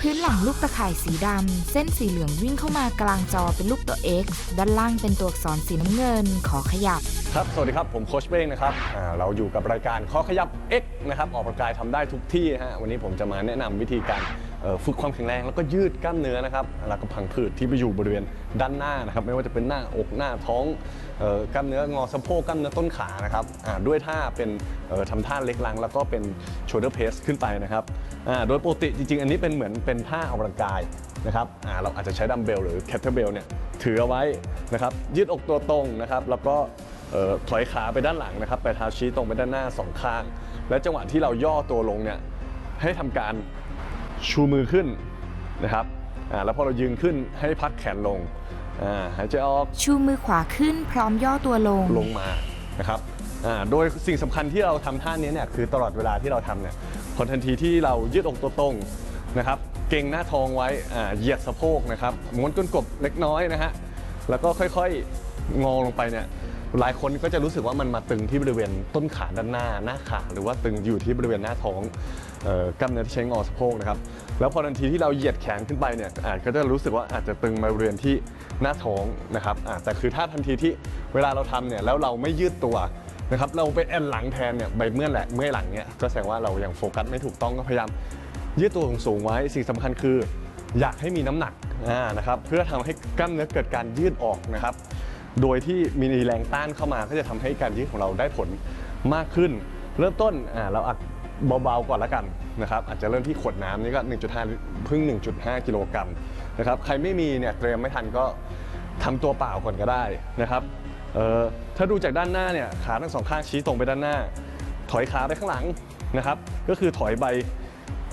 พื้นหลังลูกตะข่ายสีดำ เส้นสีเหลืองวิ่งเข้ามากลางจอเป็นรูปตัว X ด้านล่างเป็นตัวอักษรสีน้ำเงิน ขอขยับ ครับ สวัสดีครับ ผมโคชเป้งนะครับอ่าเราอยู่กับรายการข้อขยับ X นะครับ ออกกำลังกายทำได้ทุกที่ฮะ วันนี้ผมจะมาแนะนำวิธีการ ฝึกความแข็งแรงแล้วก็ยืดกล้ามเนื้อนะครับแล้วก็พังผืดที่ไปอยู่บริเวณด้านหน้านะครับ ไม่ว่าจะเป็นหน้าอกหน้าท้องออกล้ามเนื้องอสะโพกกล้ามเนื้อต้นขานะครับด้วยท่าเป็นเอ่อทำท่าเล็กลัง แล้วก็เป็น shoulder press ขึ้นไปนะครับโดยปกติจริง ๆ อันนี้เป็นเหมือนเป็นท่าออกกำลังกายนะครับเราอาจจะใช้ดัมเบลหรือแคทเทอร์เบลเนี่ยถือเอาไว้นะครับยืดอกตัวตรงนะครับ แล้วก็ถอยขาไปด้านหลังนะครับ ไปเท้าชี้ตรงไปด้านหน้าสองข้าง และจังหวะที่เราย่อตัวลงเนี่ยให้ทำการ ชูมือขึ้นนะครับอ่าแล้วพอเรายืนขึ้นให้พักแขนลงอ่าหายใจออกชูมือขวาขึ้นพร้อมย่อตัวลงลงมานะครับอ่าโดยสิ่งสำคัญที่เราทำท่านี้เนี่ยคือตลอดเวลาที่เราทำเนี่ยพอทันทีที่เรายืดอกตัวตรงนะครับเก่งหน้าท้องไว้อ่าเหยียดสะโพกนะครับม้วนก้นกบเล็กน้อยนะฮะแล้วก็ค่อยๆงอลงไปเนี่ย หลายคนก็จะรู้สึกว่ามันมาตึงที่บริเวณต้นขาด้านหน้าหน้าขา หรือว่าตึงอยู่ที่บริเวณหน้าท้องออกล้ามเนื้อที่ใช้งอสะโพกนะครับแล้วพอทันทีที่เราเหยียดแขนขึ้นไปเนี่ยอาจก็จะรู้สึกว่าอาจจะตึงมาบริเวณที่หน้าท้องนะครับแต่คือถ้าทันทีที่เวลาเราทำเนี่ยแล้วเราไม่ยืดตัวนะครับเราไปแอนหลังแทนเนี่ยใบเมื่อแหละเมื่อหลังเนี่ยก็แสดงว่าเรายังโฟกัสไม่ถูกต้องก็พยายามยืดตัวสูงไว้สิ่งสำคัญคือ อยากให้มีน้ำหนักนะครับเพื่อทำให้กล้ามเนื้อเกิดการยืดออกนะครับ โดยที่มีแรงต้านเข้ามาก็จะทำให้การยืดของเราได้ผลมากขึ้น เริ่มต้นอ่าเราอัดเบาๆก่อนละกันนะครับอาจจะเริ่มที่ขวดน้ำนี่ก็ 1.5เพิ่ง 1.5 กิโลกรัมนะครับใครไม่มีเนี่ยเตรียมไม่ทันก็ทำตัวเปล่าก่อนก็ได้นะครับเอ่อถ้าดูจากด้านหน้าเนี่ยขาทั้งสองข้างชี้ตรงไปด้านหน้า ถอยขาไปข้างหลังนะครับก็คือถอยไป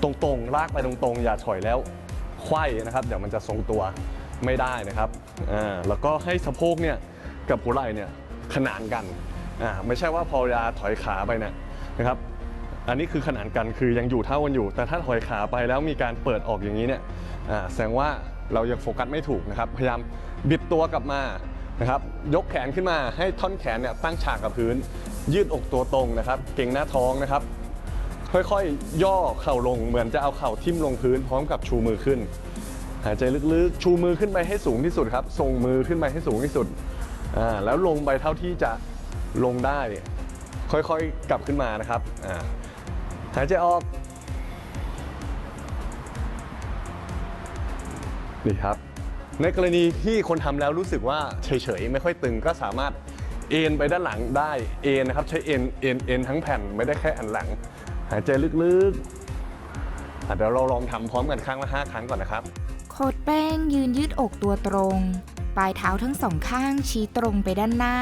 ตรงๆลากไปตรงๆ อย่าถอยแล้วไขว้นะครับเดี๋ยวมันจะทรงตัวไม่ได้นะครับอ่าแล้วก็ให้สะโพกเนี่ย กับหัวไหล่เนี่ยขนานกันอ่าไม่ใช่ว่าพอเวลาถอยขาไปเนี่ยนะครับ อันนี้คือขนานกันคือยังอยู่เท่ากันอยู่ แต่ถ้าถอยขาไปแล้วมีการเปิดออกอย่างนี้เนี่ยอ่าแสดงว่าเรายังโฟกัสไม่ถูกนะครับ พยายามบิดตัวกลับมานะครับ ยกแขนขึ้นมาให้ท่อนแขนเนี่ยตั้งฉากกับพื้น ยืดอกตัวตรงนะครับ เก่งหน้าท้องนะครับ ค่อยๆ ย่อเข่าลงเหมือนจะเอาเข่าทิ่มลงพื้นพร้อมกับชูมือขึ้น หายใจลึกๆ ชูมือขึ้นไปให้สูงที่สุดครับ ส่งมือขึ้นไปให้สูงที่สุด อ่าแล้วลงไปเท่าที่จะลงได้ ค่อยๆกลับขึ้นมานะครับอ่าหายใจออกนี่ครับ ในกรณีที่คนทำแล้วรู้สึกว่าเฉยๆไม่ค่อยตึงก็สามารถเอ็นไปด้านหลังได้เอ็นนะครับใช้เอ็นเอ็นเอ็นทั้งแผ่นไม่ได้แค่อันหลัง หายใจลึกๆเดี๋ยวเราลองทำพร้อมกันครั้งละ5ครั้งก่อนนะครับโคดแป้งยืนยืดอกตัวตรง ปลายเท้าทั้งสองข้างชี้ตรงไปด้านหน้า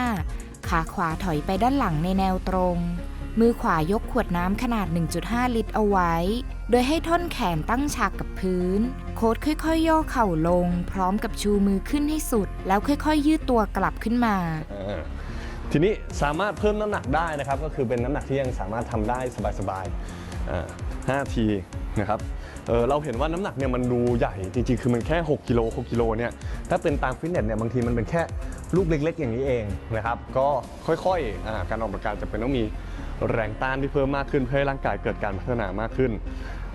ขาขวาถอยไปด้านหลังในแนวตรง มือขวายกขวดน้ำขนาด 1.5 ลิตรเอาไว้ โดยให้ท่อนแขนตั้งฉากกับพื้น โค้ดค่อยๆย่อเข่าลง พร้อมกับชูมือขึ้นให้สุด แล้วค่อยๆยืดตัวกลับขึ้นมา ทีนี้สามารถเพิ่มน้ำหนักได้นะครับ ก็คือเป็นน้ำหนักที่ยังสามารถทำได้สบายๆอ่าห้าทีนะครับ เออเราเห็นว่าน้ำหนักเนี่ยมันดูใหญ่จริงๆ คือมันแค่ 6กิโล6กิโลเนี่ยถ้าเป็นตามฟิตเนสเนี่ยบางทีมันเป็นแค่ลูกเล็ก ๆ อย่างนี้เองนะครับก็ค่อยๆอ่าการออกกำลังกายจะเป็นต้องมีแรงต้านที่เพิ่มมากขึ้นเพื่อให้ร่างกายเกิดการพัฒนามากขึ้น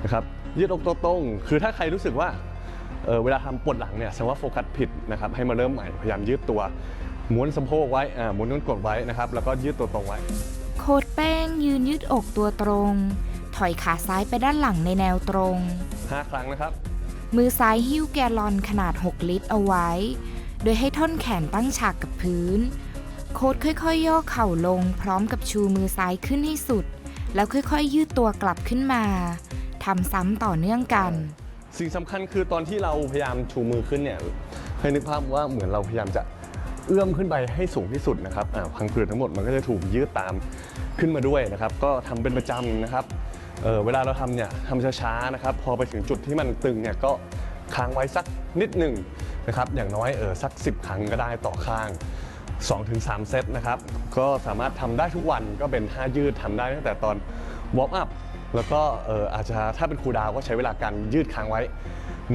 นะครับยืดอกตัวตรงคือถ้าใครรู้สึกว่าเออเวลาทำปวดหลังเนี่ยแสดงว่าโฟกัสผิดนะครับให้มาเริ่มใหม่พยายามยืดตัวม้วนสะโพกไว้อ่าม้วนก้นกดไว้นะครับแล้วก็ยืดตัวตรงไว้โคดแป้งยืนยืดอกตัวตรง ถอยขาซ้ายไปด้านหลังในแนวตรง 5 ครั้งนะครับ มือซ้ายหิ้วแกลลอนขนาด 6 ลิตรเอาไว้ โดยให้ท่อนแขนตั้งฉากกับพื้น โค้ดค่อยๆย่อเข่าลง พร้อมกับชูมือซ้ายขึ้นให้สุด แล้วค่อยๆยืดตัวกลับขึ้นมาทำซ้ำต่อเนื่องกัน สิ่งสำคัญคือตอนที่เราพยายามชูมือขึ้นเนี่ยให้นึกภาพว่าเหมือนเราพยายามจะเอื้อมขึ้นไปให้สูงที่สุดนะครับอ่าพังผืดทั้งหมดมันก็จะถูกยืดตามขึ้นมาด้วยนะครับ ก็ทำเป็นประจำนะครับ เออเวลาเราทำเนี่ยทำช้าๆนะครับ พอไปถึงจุดที่มันตึงเนี่ยก็ค้างไว้สักนิดหนึ่งนะครับ อย่างน้อยเออสัก 10 ครั้งก็ได้ต่อข้าง 2-3 เซตนะครับ ก็สามารถทำได้ทุกวันก็เป็นท่ายืดทำได้ตั้งแต่ตอนวอร์มอัพแล้วก็เอออาจจะถ้าเป็นครูดาวก็ใช้เวลาการยืดค้างไว้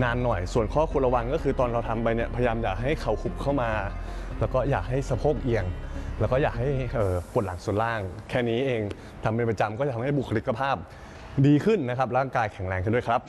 นานหน่อย ส่วนข้อควรระวังก็คือตอนเราทำไปเนี่ยพยายามอยากให้เข่าคุบเข้ามา แล้วก็อยากให้สะโพกเอียง แล้วก็อยากให้ปวดหลังส่วนล่าง แค่นี้เองทำเป็นประจำก็จะทำให้บุคลิกภาพดีขึ้นนะครับร่างกายแข็งแรงขึ้นด้วยครับ